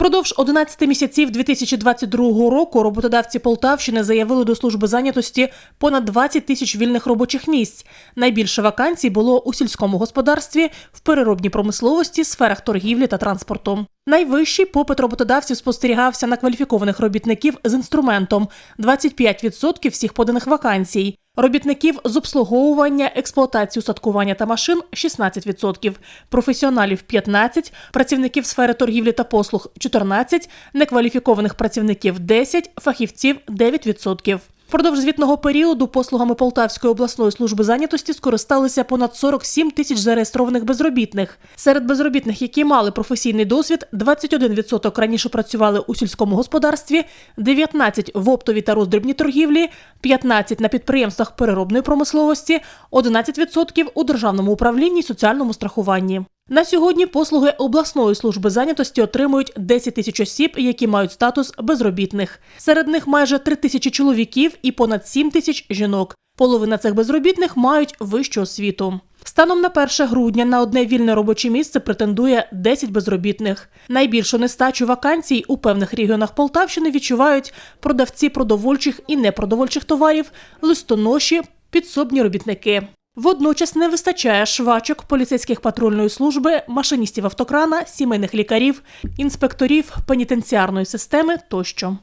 Впродовж 11 місяців 2022 року роботодавці Полтавщини заявили до служби зайнятості понад 20 тисяч вільних робочих місць. Найбільше вакансій було у сільському господарстві, в переробній промисловості, сферах торгівлі та транспорту. Найвищий попит роботодавців спостерігався на кваліфікованих робітників з інструментом 25% всіх поданих вакансій. Робітників з обслуговування, експлуатації устаткування та машин 16%, професіоналів 15%, працівників сфери торгівлі та послуг 14%, некваліфікованих працівників 10%, фахівців 9%. Впродовж звітного періоду послугами Полтавської обласної служби зайнятості скористалися понад 47 тисяч зареєстрованих безробітних. Серед безробітних, які мали професійний досвід, 21% раніше працювали у сільському господарстві, 19% в оптовій та роздрібній торгівлі, 15% на підприємствах переробної промисловості, 11% у державному управлінні і соціальному страхуванні. На сьогодні послуги обласної служби зайнятості отримують 10 тисяч осіб, які мають статус безробітних. Серед них майже 3 тисячі чоловіків і понад 7 тисяч жінок. Половина цих безробітних мають вищу освіту. Станом на 1 грудня на одне вільне робоче місце претендує 10 безробітних. Найбільшу нестачу вакансій у певних регіонах Полтавщини відчувають продавці продовольчих і непродовольчих товарів, листоноші, підсобні робітники. Водночас не вистачає швачок, поліцейських патрульної служби, машиністів автокрана, сімейних лікарів, інспекторів пенітенціарної системи тощо.